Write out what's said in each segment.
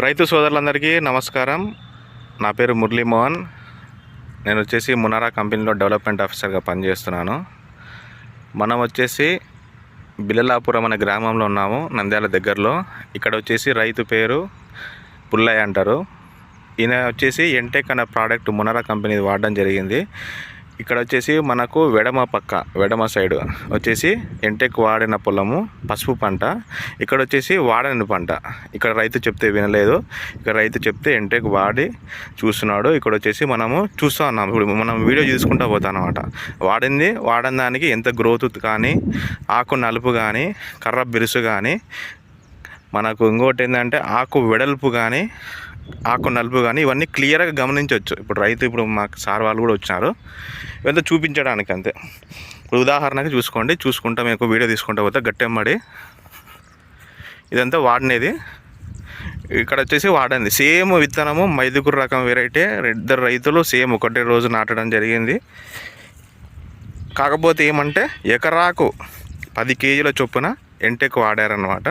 రైతు సోదరులందరికీ నమస్కారం. నా పేరు మురళీమోహన్ నేను వచ్చేసి మునారా కంపెనీలో డెవలప్మెంట్ ఆఫీసర్గా పనిచేస్తున్నాను. మనం వచ్చేసి బిల్లలాపురం అనే గ్రామంలో ఉన్నాము నంద్యాల దగ్గరలో. ఇక్కడ వచ్చేసి రైతు పేరు పుల్లయ్య అంటారు. ఈయన వచ్చేసి ఎంటెక్ అనే ప్రోడక్ట్ మునారా కంపెనీ వాడడం జరిగింది. ఇక్కడ వచ్చేసి మనకు వెడమ పక్క వెడమ సైడ్ వచ్చేసి ఎంటెక్ వాడిన పొలము పసుపు పంట. ఇక్కడ వచ్చేసి వాడని పంట. ఇక్కడ రైతు చెప్తే వినలేదు. ఇక్కడ రైతు చెప్తే ఎంటెక్ వాడి చూస్తున్నాడు. ఇక్కడ వచ్చేసి మనము చూస్తూ ఉన్నాం. ఇప్పుడు మనం వీడియో చూసుకుంటూ పోతాం అనమాట వాడింది వాడిన దానికి ఎంత గ్రోత్ కానీ ఆకు నలుపు కానీ కర్ర బిరుసు కానీ మనకు ఇంకోటి ఏంటంటే ఆకు వెడల్పు కానీ ఆకు నలుపు కానీ ఇవన్నీ క్లియర్గా గమనించవచ్చు ఇప్పుడు రైతు ఇప్పుడు మాకు సార్ వాళ్ళు కూడా వచ్చినారు. ఇవంతా చూపించడానికి అంతే. ఇప్పుడు ఉదాహరణకి చూసుకోండి. చూసుకుంటా మీకు వీడియో తీసుకుంటా పోతే గట్టెమ్మడి. ఇదంతా వాడినది. ఇక్కడ వచ్చేసి వాడండి సేమ్ విత్తనము మైదుగురు రకం వెరైటీ ఇద్దరు రైతులు సేమ్ ఒకటే రోజు నాటడం జరిగింది. కాకపోతే ఏమంటే ఎకరాకు పది కేజీల చొప్పున ఎంటెక్ వాడారనమాట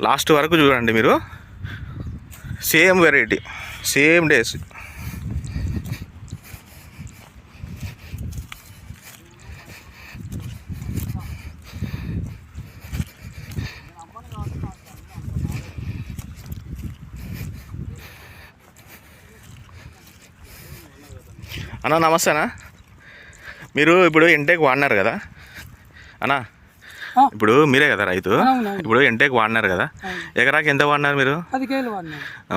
లాస్ట్ వరకు చూడండి మీరు. సేమ్ వెరైటీ సేమ్ డేస్ అన్న నమస్తేనా మీరు ఇప్పుడు ఎంటెక్ వాడినారు కదా? అన్నా ఇప్పుడు మీరే కదా రైతు. ఇప్పుడు ఎంటెక్ వాడినారు కదా. ఎకరాకి ఎంత వాడినారు మీరు?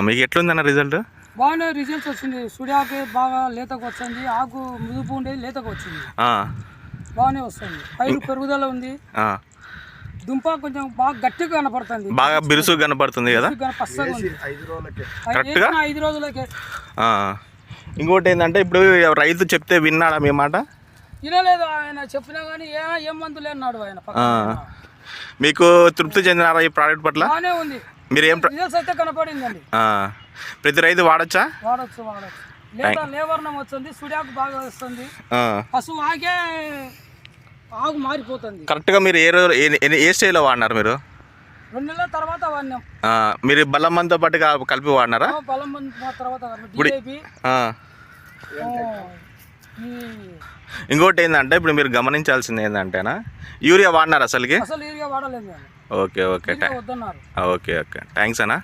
మీకు ఎట్లుందన్న రిజల్ట్? బాగానే రిజల్ట్స్ వచ్చింది. సుడియాకు బాగా లేతకు వచ్చింది. ఆకు ముదుపు ఉండేది లేతకు వచ్చింది. ఆ, బాగానే వస్తుంది. పైరు పెరుగుదల ఉంది. ఆ. దుంప కొంచెం బాగా గట్టిగా కనపడుతుంది. బాగా బిరుసు కనపడుతుంది కదా? కరెక్ట్గా? ఐదు రోజులకే. ఆ. ఇంకోటి ఏంటంటే ఇప్పుడు రైతు చెప్తే విన్నాడా మీ మాట? వినలేదు ఆయన. చెప్పినా కానీ ఏ ఏం మందులే అన్నాడు ఆయన. మీకు తృప్తి చెందినారా ఈ ప్రోడక్ట్ పట్ల? బాగానే ఉంది. మీరు ఏం రిజల్ట్స్ అయితే కనపడిందండి. ప్రతి రైతు వాడచ్చా? వాడచ్చు వాడచ్చు. లేదా లేవర్ణం వస్తుంది సుడియాకు బాగా వస్తుంది. ఆ. పశువు ఆగే ఆకు మారిపోతుంది. కరెక్ట్గా మీరు ఏ రోజు ఏ- స్టేజ్లో వాడినారు మీరు? రెండు నెలల తర్వాత వాడినాం. మీరు బల్లమ్మంతో పాటు కల్- కలిపి వాడినారా? బలం మంది తర్వాత ఇంకోటి ఏంటంటే ఇప్పుడు మీరు గమనించాల్సింది ఏంటంటేనా యూరియా వాడినారు అసలుకి? అసలు వాడలేదు okay okay okay okay. Thanks అన్నా.